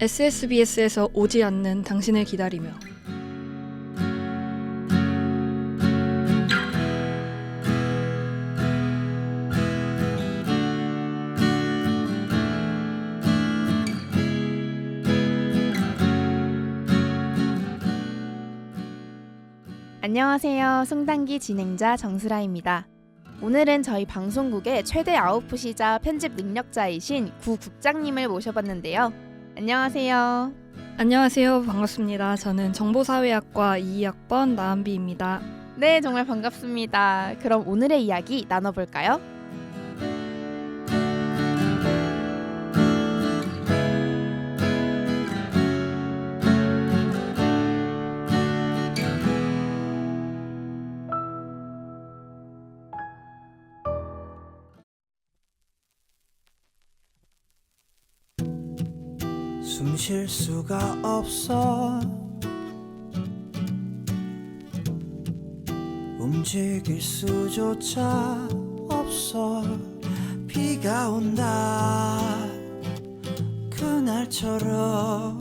SSBS에서 오지 않는 당신을 기다리며 안녕하세요. 송단기 진행자 정수라입니다. 오늘은 저희 방송국의 최대 아웃풋이자 편집 능력자이신 구 국장님을 모셔봤는데요. 안녕하세요. 안녕하세요 반갑습니다 저는 정보사회학과 2학번 나은비입니다 네, 정말 반갑습니다. 그럼 오늘의 이야기 나눠볼까요? 숨 쉴 수가 없어. 움직일 수조차 없어. 비가 온다. 그날처럼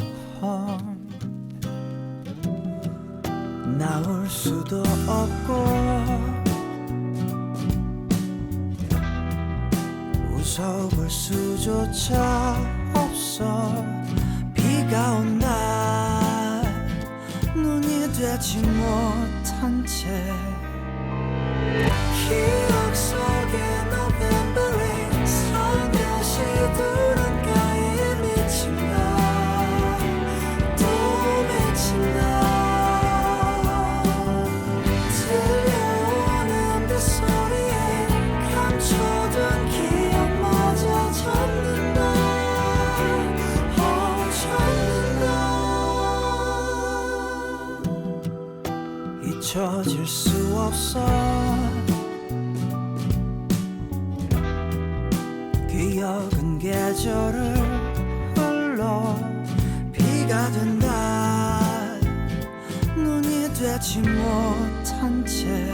나올 수도 없고 웃어볼 수조차 없어 비가 온다 눈이 되지 못한 채 없어. 기억은 계절을 흘러 비가 된다. 눈이 되지 못한 채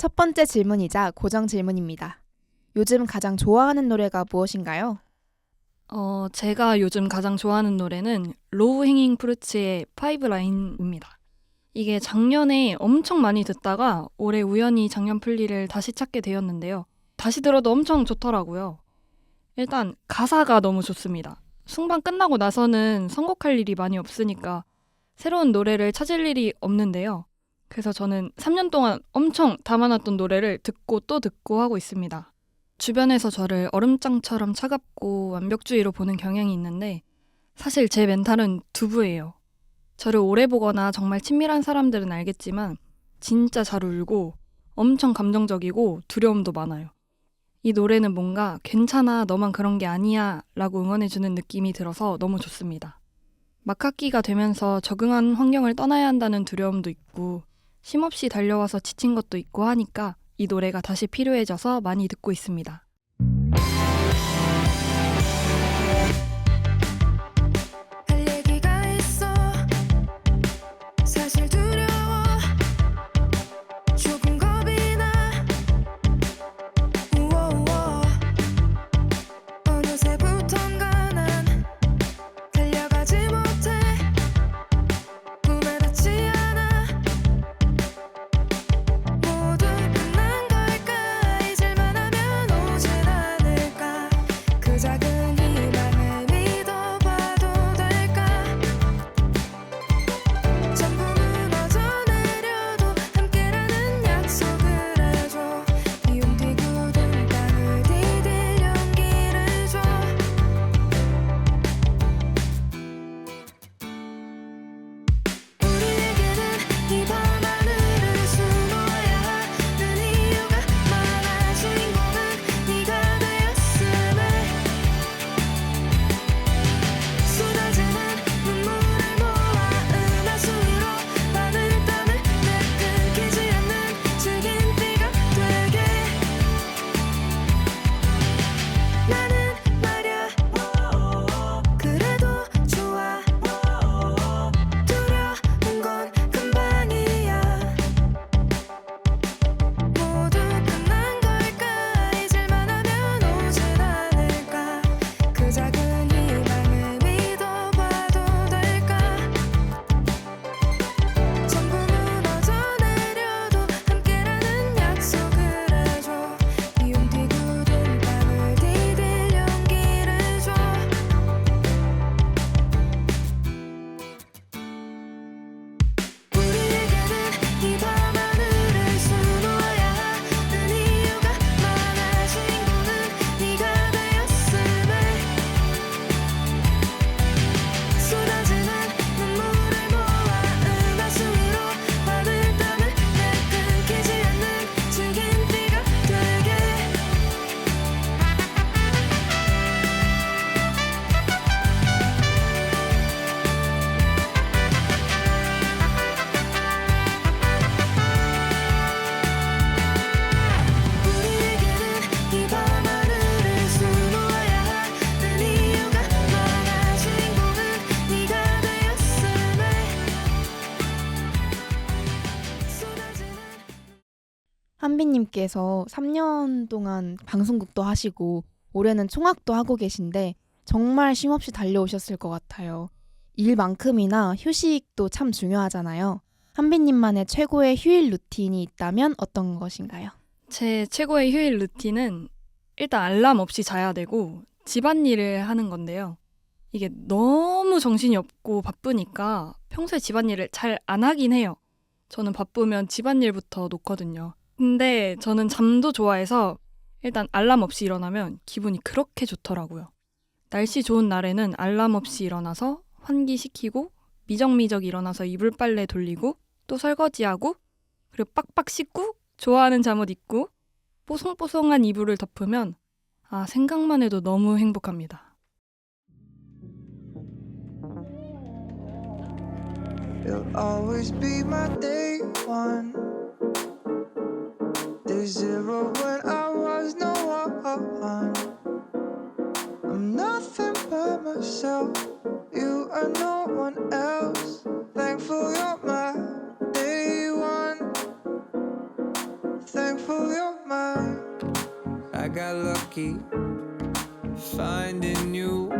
첫 번째 질문이자 고정 질문입니다. 요즘 가장 좋아하는 노래가 무엇인가요? 어, 제가 요즘 가장 좋아하는 노래는 로우 행잉 프루츠의 파이브 라인입니다. 이게 작년에 엄청 많이 듣다가 올해 우연히 작년 플리를 다시 찾게 되었는데요. 다시 들어도 엄청 좋더라고요. 일단 가사가 너무 좋습니다. 숭방 끝나고 나서는 선곡할 일이 많이 없으니까 새로운 노래를 찾을 일이 없는데요 그래서 저는 3년 동안 엄청 담아놨던 노래를 듣고 또 듣고 하고 있습니다. 주변에서 저를 얼음장처럼 차갑고 완벽주의로 보는 경향이 있는데 사실 제 멘탈은 두부예요. 저를 오래 보거나 정말 친밀한 사람들은 알겠지만 진짜 잘 울고 엄청 감정적이고 두려움도 많아요. 이 노래는 뭔가 괜찮아 너만 그런 게 아니야 라고 응원해주는 느낌이 들어서 너무 좋습니다. 막학기가 되면서 적응한 환경을 떠나야 한다는 두려움도 있고 쉼없이 달려와서 지친 것도 있고 하니까 이 노래가 다시 필요해져서 많이 듣고 있습니다. 한비님께서 3년 동안 방송국도 하시고 올해는 총학도 하고 계신데 정말 쉼없이 달려오셨을 것 같아요. 일만큼이나 휴식도 참 중요하잖아요. 한비님만의 최고의 휴일 루틴이 있다면 어떤 것인가요? 제 최고의 휴일 루틴은 일단 알람 없이 자야 되고 집안일을 하는 건데요. 이게 너무 정신이 없고 바쁘니까 평소에 집안일을 잘 안 하긴 해요. 저는 바쁘면 집안일부터 놓거든요. 근데 저는 잠도 좋아해서 일단 알람 없이 일어나면 기분이 그렇게 좋더라고요. 날씨 좋은 날에는 알람 없이 일어나서 환기시키고 미적미적 일어나서 이불 빨래 돌리고 또 설거지하고 그리고 빡빡 씻고 좋아하는 잠옷 입고 뽀송뽀송한 이불을 덮으면 아 생각만 해도 너무 행복합니다. Zero when I was no one. I'm nothing but myself. You are no one else. Thankful you're my day one. Thankful you're my. I got lucky finding you.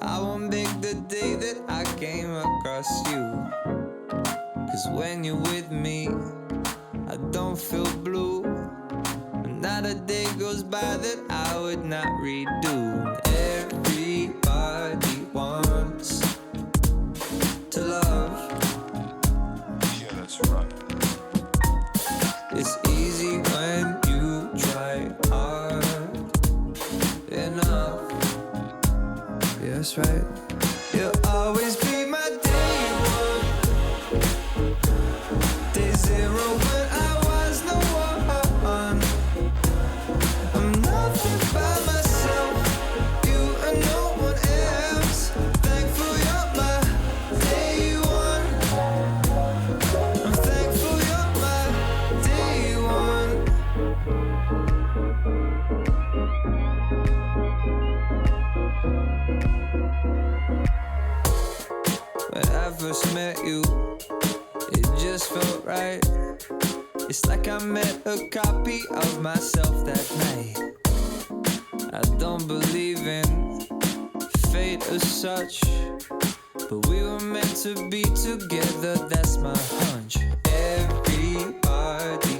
I won't make the day that I came across you. Cause when you're with me, I don't feel blue. Not a day goes by that I would not redo. Everybody wants to love. Yeah, that's right. It's easy when you try hard enough. Yeah, that's right. You'll always be first met you, it just felt right. It's like I met a copy of myself that night. I don't believe in fate as such, but we were meant to be together. That's my hunch. Everybody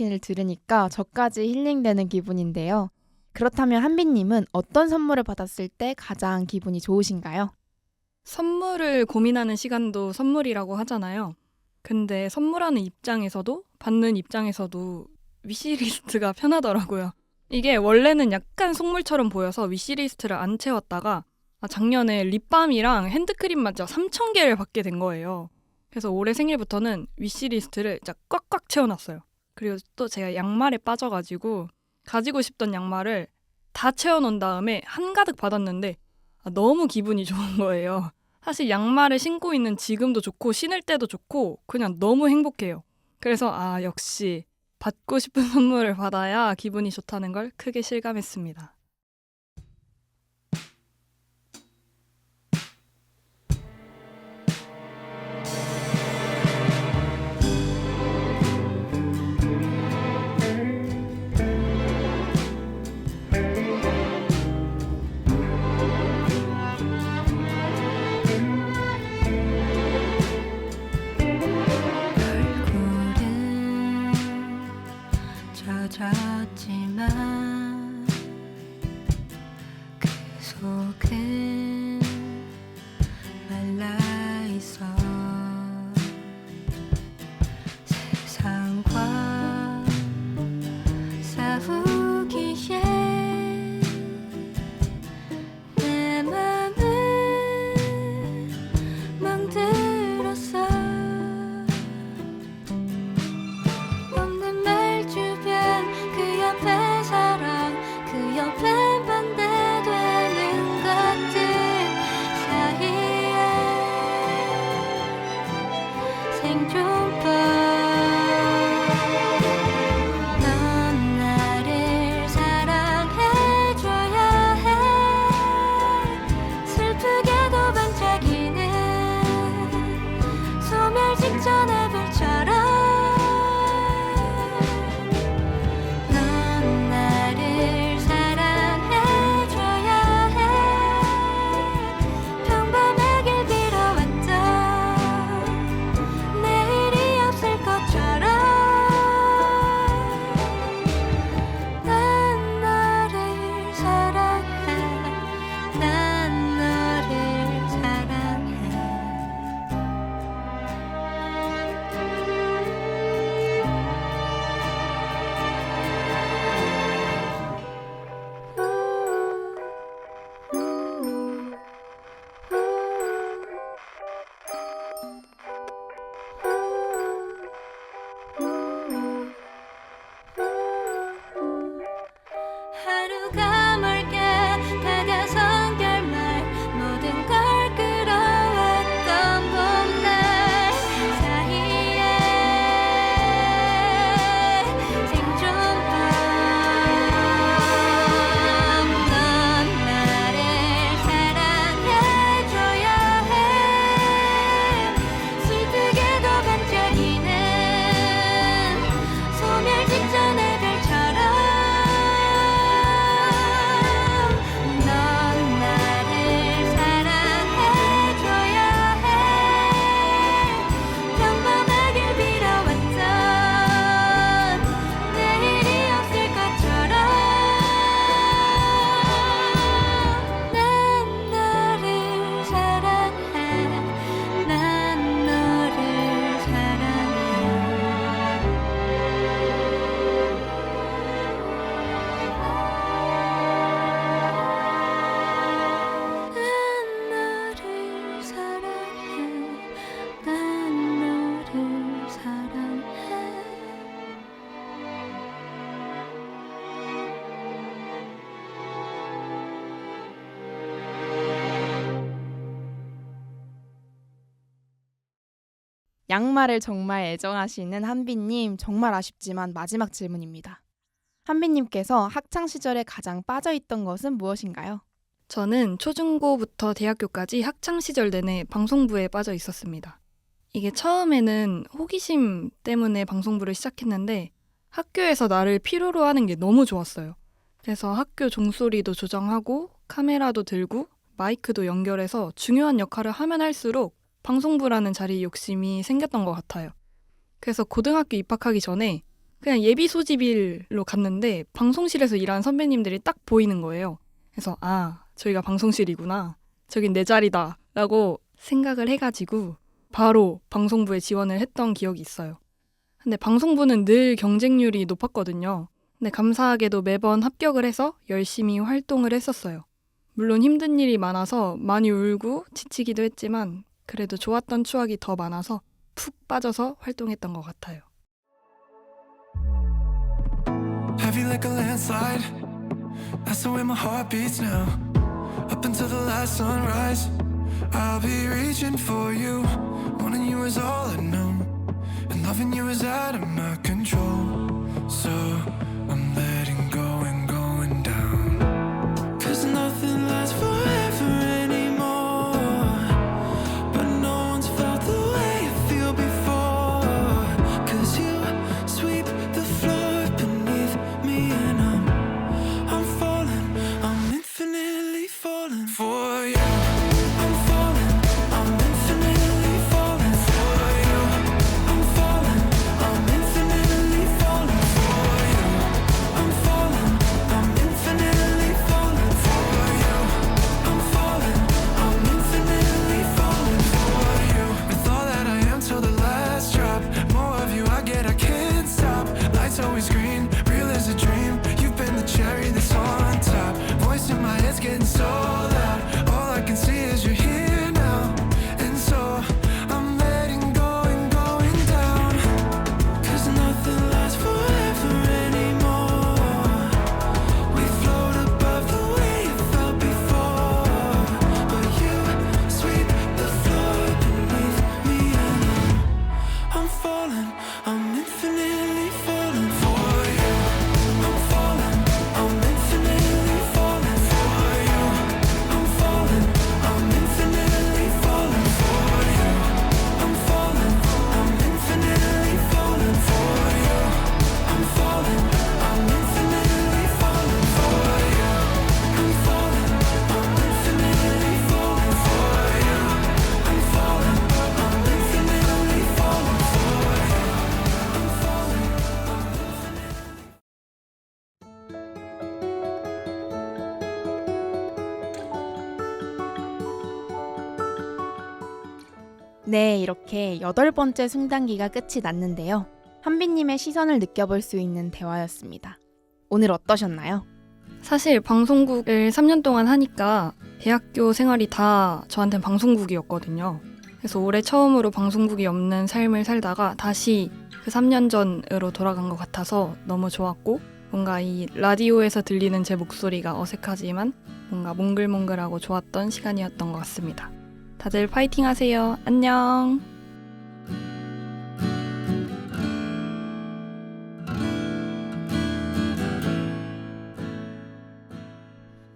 루틴을 들으니까 저까지 힐링되는 기분인데요. 그렇다면 한비님은 어떤 선물을 받았을 때 가장 기분이 좋으신가요? 선물을 고민하는 시간도 선물이라고 하잖아요. 근데 선물하는 입장에서도 받는 입장에서도 위시리스트가 편하더라고요. 이게 원래는 약간 속물처럼 보여서 위시리스트를 안 채웠다가 아, 작년에 립밤이랑 핸드크림마저 3,000개를 받게 된 거예요. 그래서 올해 생일부터는 위시리스트를 꽉꽉 채워놨어요. 그리고 또 제가 양말에 빠져가지고 가지고 싶던 양말을 다 채워놓은 다음에 한가득 받았는데 아, 너무 기분이 좋은 거예요. 사실 양말을 신고 있는 지금도 좋고 신을 때도 좋고 그냥 너무 행복해요. 그래서 아 역시 받고 싶은 선물을 받아야 기분이 좋다는 걸 크게 실감했습니다. 젖었지만 그 속은 양말을 정말 애정하시는 한비님 정말 아쉽지만 마지막 질문입니다. 한비님께서 학창 시절에 가장 빠져있던 것은 무엇인가요? 저는 초중고부터 대학교까지 학창 시절 내내 방송부에 빠져 있었습니다. 이게 처음에는 호기심 때문에 방송부를 시작했는데 학교에서 나를 필요로 하는 게 너무 좋았어요. 그래서 학교 종소리도 조정하고 카메라도 들고 마이크도 연결해서 중요한 역할을 하면 할수록 방송부라는 자리 욕심이 생겼던 것 같아요. 그래서 고등학교 입학하기 전에 그냥 예비 소집일로 갔는데 방송실에서 일하는 선배님들이 딱 보이는 거예요. 그래서 아 저희가 방송실이구나 저긴 내 자리다 라고 생각을 해가지고 바로 방송부에 지원을 했던 기억이 있어요. 근데 방송부는 늘 경쟁률이 높았거든요. 근데 감사하게도 매번 합격을 해서 열심히 활동을 했었어요. 물론 힘든 일이 많아서 많이 울고 지치기도 했지만 그래도 좋았던 추억이 더 많아서 푹 빠져서 활동했던 것 같아요. Heavy like a landslide. That's the way my heart beats now. Up until the last sunrise, I'll be reaching for you. Wanting you is all I know. And loving you is out of my control. So 네, 이렇게 여덟 번째 숭단기가 끝이 났는데요. 한비님의 시선을 느껴볼 수 있는 대화였습니다. 오늘 어떠셨나요? 사실 방송국을 3년 동안 하니까 대학교 생활이 다 저한테는 방송국이었거든요. 그래서 올해 처음으로 방송국이 없는 삶을 살다가 다시 그 3년 전으로 돌아간 것 같아서 너무 좋았고 뭔가 이 라디오에서 들리는 제 목소리가 어색하지만 뭔가 몽글몽글하고 좋았던 시간이었던 것 같습니다. 다들 파이팅 하세요. 안녕.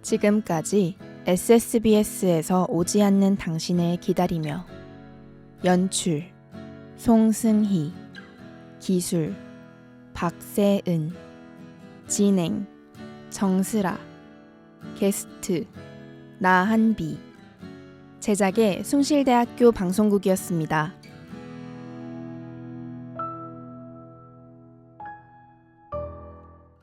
지금까지 SSBS에서 오지 않는 당신을 기다리며 연출 송승희 기술 박세은 진행 정슬아 게스트 나한비 제작의 숭실대학교 방송국이었습니다.